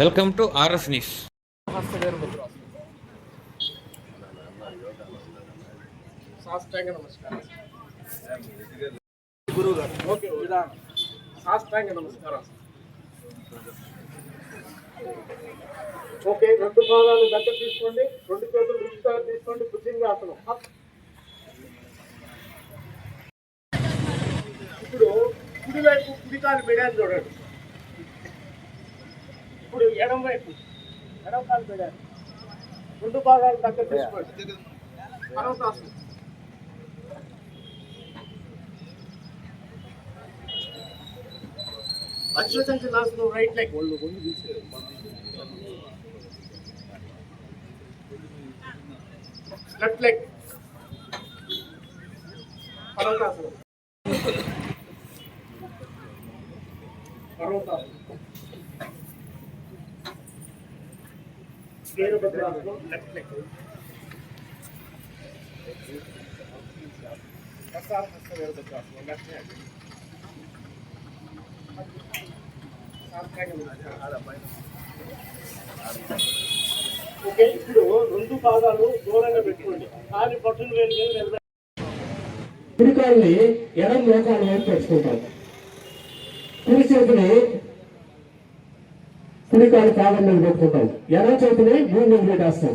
Welcome to RS news. సాష్టాంగ నమస్కారం. గురువు గారు ఓకే విధానం సాష్టాంగ నమస్కారం. ఓకే రెండు పాదాలు దగ్గర తీసుకోండి. రెండు చేతులు రుచిగా తీసుకోండి. బుద్ధింగా ఆసనం ఇప్పుడు కుడి వైపు కుడి చూడండి. ఇప్పుడు ఎడం వైపు ఎడం కాలు పెడాను రెండు పాదాలు దగ్గర తీసుకోండి పర్వతాసనం అశ్వతంత్ర నాశనం రైట్ లెగ్ ఒళ్ళు ఒళ్ళు తీసేది లెఫ్ట్ లెగ్ పర్వతాసనం పర్వతాసనం ఓకే ఇప్పుడు రెండు భాగాలు దూరంగా పెట్టుకోండి కాలి పట్టును వేలు మీద నిలబెట్టి కుడికాల్ని ఎడం మోకాలు వైపు కుడి చేతిని కుడికాలు పాదం మీద పెట్టుకుంటాం ఎడం చేతిని భూమి మీద పెట్టేస్తాం.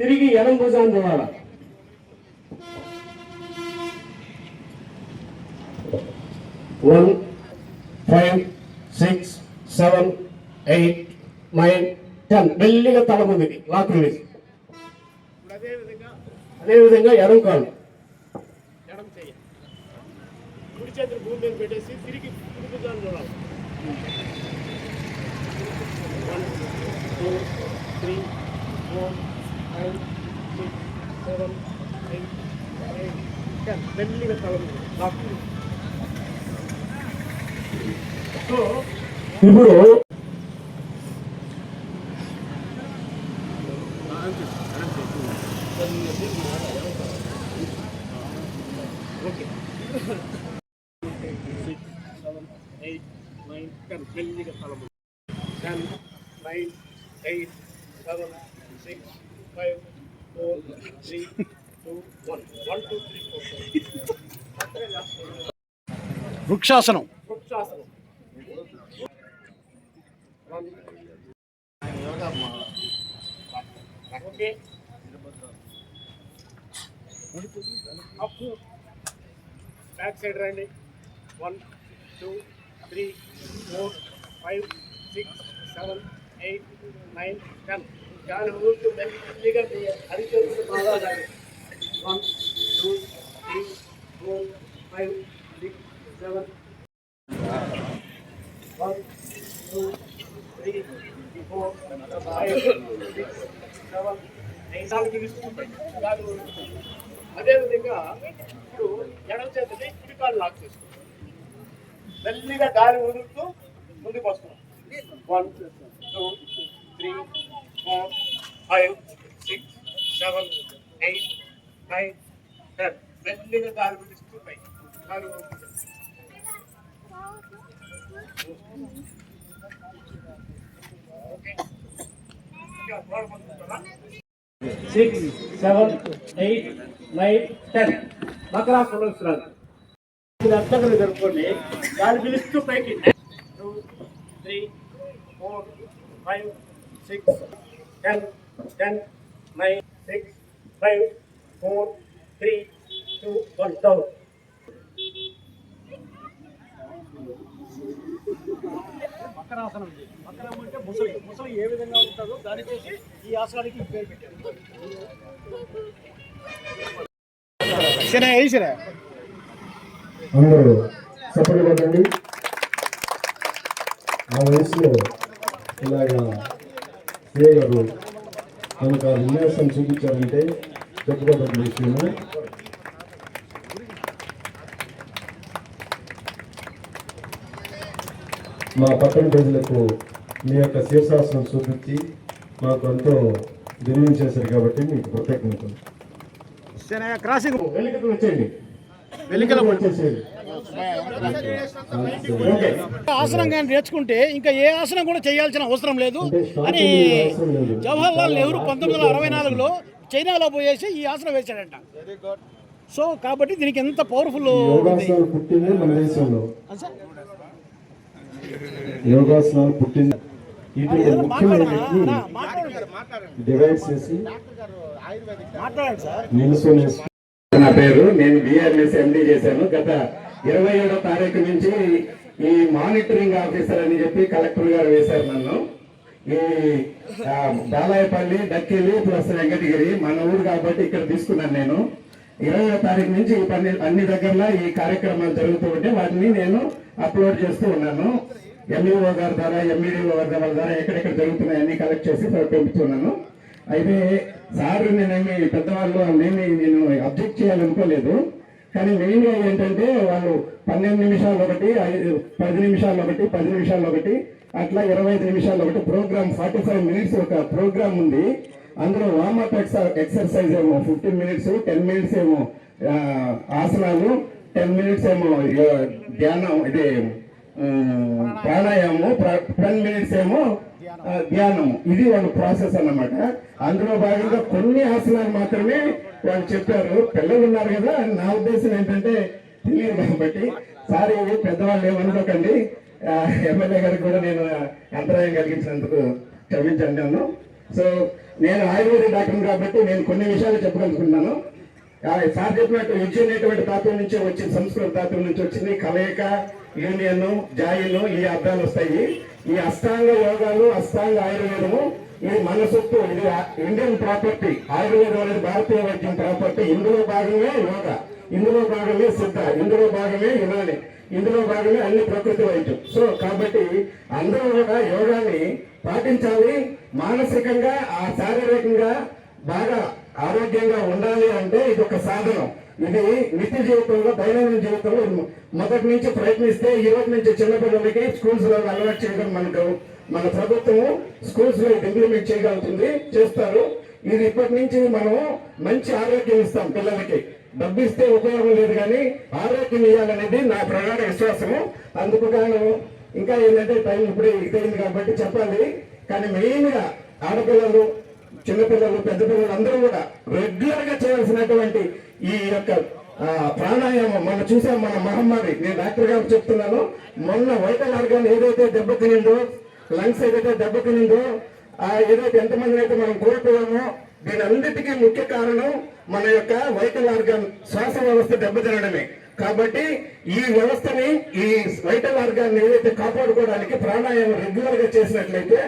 తిరిగి ఎడం భుజాన్ని చూడాలి one five six seven eight nine ten మెల్లిగా తల ముందుకి లాక్ రిలీజ్ అదేవిధంగా ఎడం కాలు ఎడం చెయ్యి కుడి చేతులు భూమి మీద పెట్టేసి తిరిగి కుడి భుజాన్ని చూడాలి one two three four five six seven eight nine ten మెల్లిగా తల మీద సో ఇప్పుడు okay six seven eight nine ten మెల్లిగా తల ten nine eight seven six five four three two one one two three four వృక్షాసనం. వృక్షాసనం. Okay. Up back side రండి. One two three four five six seven eight nine ten గాలి ఊరుతూ మెల్లిగా బాగా five seven one two three four five six seven eight నాలుగు అదేవిధంగా ఇప్పుడు ఎడవ చేతిని కుడి లాక్ చేసుకుంటాం మెల్లిగా గాలి వదులుతూ ముందుకు వస్తున్నాం. One two three four five six seven eight nine ten మెల్లిగా గాలి విడుస్తూ పైకి గాలి six seven eight nine ten మకరాసనం వస్తున్నారు మీరు అర్థం జరుపుకోండి దాన్ని పిలుస్తూ పైకి. Two three four five six ten ten nine six five four three two one down మకరాసనం. మకరం అంటే ముసలి. ముసలి ఏ విధంగా ఉంటుందో దానికోసం ఈ ఆసనానికి పేరు పెట్టారు. అందరూ సపోర్ట్ ఆ వయసులో ఇలాగా సే గారు మనకు ఆ విన్యాసం చూపించారంటే చెప్పుకోదగిన విషయము. మా పట్టణ ప్రజలకు మీ యొక్క శీర్షాసనం చూపించి మాకు ఎంతో దినం చేశారు కాబట్టి మీకు కృతజ్ఞతలు క్రాసింగ్ వెలికలు వచ్చేయండి. వెలికల వచ్చేసేది ఆసనం కానీ నేర్చుకుంటే ఇంకా ఏ ఆసనం కూడా చేయాల్సిన అవసరం లేదు. అని. జవహర్లాల్ నెహ్రూ పంతొమ్మిది వందల అరవై నాలుగులో చైనాలో పోయేసి ఈ ఆసనం వేశాడంట. సో కాబట్టి దీనికి ఎంత పవర్ఫుల్ ఉంది యోగాసనాలు పుట్టింది. డివైడ్ చేసి నా పేరు నేను బిఆర్ఎస్ ఎండి చేశాను. గత ఇరవై ఏడో తారీఖు నుంచి ఈ మానిటరింగ్ ఆఫీసర్ అని చెప్పి కలెక్టర్ గారు వేశారు నన్ను. ఈ బాలాయపల్లి డక్కిలి ప్లస్ వెంకటగిరి మన ఊరు కాబట్టి ఇక్కడ తీసుకున్నాను నేను. ఇరవై తారీఖు నుంచి ఈ పని అన్ని దగ్గరలో ఈ కార్యక్రమాలు జరుగుతూ ఉంటే వాటిని నేను అప్లోడ్ చేస్తూ ఉన్నాను. ఎంఈఓ గారి ద్వారా ఎంఈడిఓ గారి ద్వారా ఎక్కడెక్కడ జరుగుతున్నాయి కలెక్ట్ చేసి పంపిస్తున్నాను. అయితే సార్ నేనేమి పెద్దవాళ్ళు నేమి నేను అబ్జెక్ట్ చేయాలనుకోలేదు. కానీ మెయిన్గా ఏంటంటే వాళ్ళు పన్నెండు నిమిషాలు ఒకటి ఐదు పది నిమిషాలు ఒకటి పది నిమిషాలు ఒకటి అట్లా ఇరవై ఐదు నిమిషాలు ఒకటి ప్రోగ్రామ్ ఫార్టీ ఫైవ్ మినిట్స్ ఒక ప్రోగ్రామ్ ఉంది. అందులో వార్మప్ ఎక్సర్సైజ్ ఏమో ఫిఫ్టీన్ మినిట్స్ టెన్ మినిట్స్ ఏమో ఆసనాలు టెన్ మినిట్స్ ఏమో ధ్యానం ఇది ప్రాణాయామము ప్రాణాయామం టెన్ మినిట్స్ ఏమో ధ్యానం ఇది వాళ్ళ ప్రాసెస్ అన్నమాట. అందులో భాగంగా కొన్ని ఆసనాలు మాత్రమే వాళ్ళు చెప్పారు పిల్లలు ఉన్నారు కదా నా ఉద్దేశం ఏంటంటే తెలియదు కాబట్టి సారీ పెద్దవాళ్ళు ఏమనుకోకండి. ఎమ్మెల్యే గారికి కూడా నేను అంతరాయం కలిగించినందుకు క్షమించండి సో నేను ఆయుర్వేద డాక్టర్ కాబట్టి నేను కొన్ని విషయాలు చెప్పగలుగుతున్నాను సార్ చెప్పినట్టు విద్య అనేటువంటి ధాతువు నుంచి వచ్చింది సంస్కృత ధాతువు నుంచి వచ్చింది. కలయిక యూనియన్ జాయిన్ ఈ అర్థాలు వస్తాయి. ఈ అష్టాంగ యోగాలు అష్టాంగ ఆయుర్వేదము ఇది మన సొత్తు ఇది ఆ- ఇండియన్ ప్రాపర్టీ ఆయుర్వేదం అనేది భారతీయ వైద్యం ప్రాపర్టీ ఇందులో భాగమే యోగా ఇందులో భాగమే సిద్ధ ఇందులో భాగమే యునాని ఇందులో భాగమే అన్ని ప్రకృతి వైద్యం. సో కాబట్టి అందరూ కూడా యోగాని పాటించాలి మానసికంగా ఆ శారీరకంగా బాగా ఆరోగ్యంగా ఉండాలి అంటే ఇది ఒక సాధనం. ఇది నిత్య జీవితంలో దైనందిన జీవితంలో మొదటి నుంచి ప్రయత్నిస్తే ఈ రోజు నుంచి చిన్నపిల్లలకి స్కూల్స్లో అలవాటు చేయడం మనకు మన ప్రభుత్వం స్కూల్స్లో ఇంప్లిమెంట్ చేయగలుగుతుంది చేస్తారు. ఇది ఇప్పటి నుంచి మనం మంచి ఆరోగ్యం ఇస్తాం పిల్లలకి. డబ్బు ఇస్తే ఉపయోగం లేదు కానీ ఆరోగ్యం ఇవ్వాలనేది నా ప్రగాఢ విశ్వాసము. అందుకు గాను ఇంకా ఏంటంటే టైం ఇప్పుడే ఇదైంది కాబట్టి చెప్పాలి. కానీ మెయిన్గా ఆడపిల్లలు చిన్నపిల్లలు పెద్ద పిల్లలు అందరూ కూడా రెగ్యులర్గా చేయాల్సినటువంటి ఈ యొక్క ప్రాణాయామం. మనం చూసాం మన మహమ్మారి. నేను డాక్టర్ గారు చెప్తున్నాను. మొన్న వైటల్ మార్గాన్ని ఏదైతే దెబ్బతినిందో లంగ్స్ ఏదైతే దెబ్బతినిందో ఆ ఏదైతే ఎంతమంది అయితే మనం కోల్పోయామో దీని ముఖ్య కారణం మన యొక్క వైటల్ ఆర్గాన్ శ్వాస వ్యవస్థ దెబ్బతినడమే కాబట్టి ఈ వ్యవస్థని ఈ వైటల్ ఆర్గాన్ ఏదైతే కాపాడుకోవడానికి ప్రాణాయామం రెగ్యులర్గా చేసినట్లయితే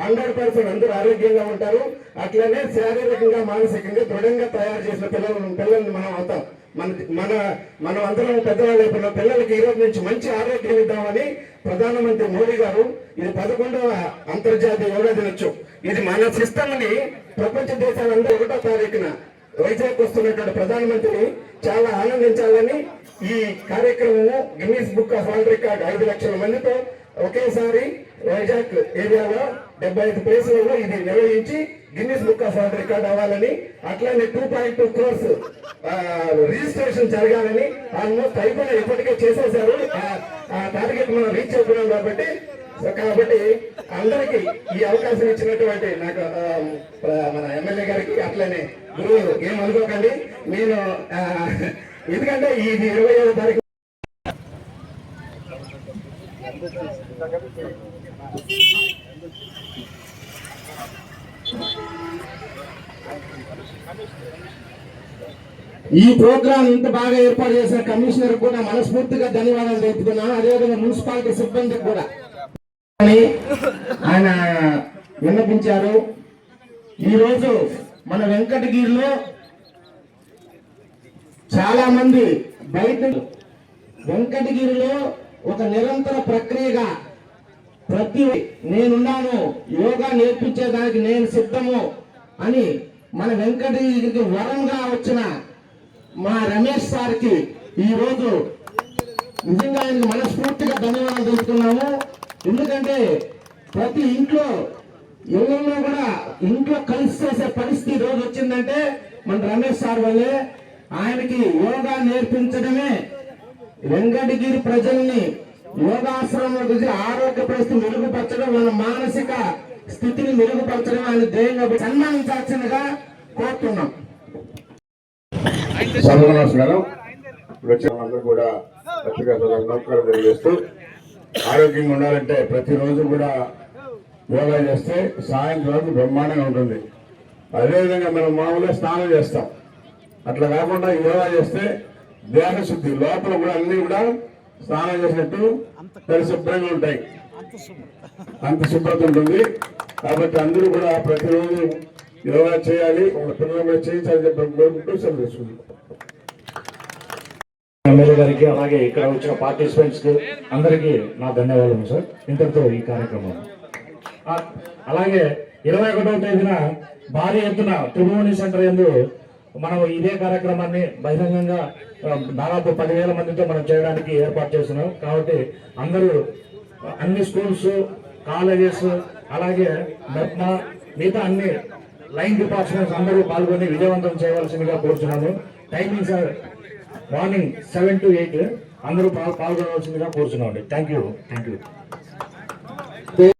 హండ్రెడ్ పర్సెంట్ అందరూ ఆరోగ్యంగా ఉంటారు. అట్లనే శారీరకంగా మానసికంగా దృఢంగా తయారు చేసిన పిల్లలు పిల్లల్ని మనం అవుతాం. మన మన మనం అందరం పెద్దవాళ్ళు అయిపోయిన పిల్లలకి ఈ రోజు నుంచి మంచి ఆరోగ్యం ఇద్దామని ప్రధానమంత్రి మోడీ గారు ఇది పదకొండవ అంతర్జాతీయ యోగా దినోత్సవం. ఇది మన సిస్టమ్ని ప్రపంచ దేశాలందరూ ఒకటో తారీఖున వైజాగ్ వస్తున్నటువంటి ప్రధానమంత్రిని చాలా ఆనందించాలని ఈ కార్యక్రమము Guinness book of world record ఐదు లక్షల మందితో ఒకేసారి వైజాగ్ ఏరియాలో డెబ్బై ఐదు ప్లేసులలో ఇది నిర్వహించి Guinness book of world record అవ్వాలని అట్లానే two point two crores registration జరగాలని ఆల్మోస్ట్ అయిపోయిన ఇప్పటికే చేసేసారు. ఆ- ఆ టార్గెట్ మనం రీచ్ అవుతున్నాం కాబట్టి కాబట్టి అందరికి ఈ అవకాశం ఇచ్చినటువంటి నాకు మన ఎమ్మెల్యే గారికి అట్లనే గురువు ఏం అనుకోకండి. నేను ఎందుకంటే ఇది ఇరవై ఐదో తారీఖు ఈ ప్రోగ్రాం ఇంత బాగా ఏర్పాటు చేసిన కమిషనర్ కూడా మనస్ఫూర్తిగా ధన్యవాదాలు తెలుపుతున్నాను. అదేవిధంగా మున్సిపాలిటీ సిబ్బందికి కూడా. అని ఆయన విన్నపించారు. ఈరోజు మన వెంకటగిరిలో చాలా మంది బయట వెంకటగిరిలో ఒక నిరంతర ప్రక్రియగా ప్రతి నేనున్నాను యోగా నేర్పించేదానికి నేను సిద్ధము అని మన వెంకటగిరికి వరంగా వచ్చిన మా రమేష్ సార్కి ఈరోజు నిజంగా ఆయనకు మనస్ఫూర్తిగా ధన్యవాదాలు తెలుపుతున్నాము. ఎందుకంటే ప్రతి ఇంట్లో ఎవరిలో కూడా ఇంట్లో కలిసి చేసే పరిస్థితి రోజు వచ్చిందంటే మన రమేష్ సార్ వల్లే. ఆయనకి యోగా నేర్పించడమే వెంకటగిరి ప్రజల్ని యోగాశ్రమంలో గురించి ఆరోగ్య పరిస్థితి మెరుగుపరచడం వాళ్ళ మానసిక స్థితిని మెరుగుపరచడం ఆయన ధ్యేయంగా సన్మానించాల్సిందిగా కోరుతున్నాం. సభకు ఇప్పుడు వచ్చిన కూడా పత్రికా నమస్కారం తెలియజేస్తూ ఆరోగ్యంగా ఉండాలంటే ప్రతిరోజు కూడా యోగా చేస్తే సాయంత్రం బ్రహ్మాండంగా ఉంటుంది. అదేవిధంగా మనం మామూలుగా స్నానం చేస్తాం. అట్లా కాకుండా యోగా చేస్తే దేహశుద్ధి లోపల కూడా అన్ని కూడా స్నానం చేసినట్టు పరిశుభ్రంగా ఉంటాయి. అంత శుభ్రత ఉంటుంది. కాబట్టి అందరూ కూడా ప్రతిరోజు యోగా చేయాలి. వాళ్ళ పిల్లలు కూడా చేయించాలని చెప్పి కోరుకుంటూ సెలవు ఎమ్మెల్యే గారికి అలాగే ఇక్కడ వచ్చిన పార్టిసిపెంట్స్కి అందరికీ నా ధన్యవాదాలు సార్ ఇంతటితో ఈ కార్యక్రమం. అలాగే ఇరవై ఒకటవ తేదీన భారీ ఎత్తున త్రిభువని సెంటర్ ఎందు మనం ఇదే కార్యక్రమాన్ని బహిరంగంగా దాదాపు పదివేల మందితో మనం చేయడానికి ఏర్పాటు చేస్తున్నాం. కాబట్టి అందరూ అన్ని స్కూల్స్ కాలేజెస్ అలాగే మెప్మా మిగతా అన్ని లైన్ డిపార్ట్మెంట్స్ అందరూ పాల్గొని విజయవంతం చేయవలసిందిగా కోరుతున్నాను sir morning seven to eight అందరూ పాల్- పాల్గొనవలసిందిగా కోరుతున్నామండి థ్యాంక్ యూ థ్యాంక్ యూ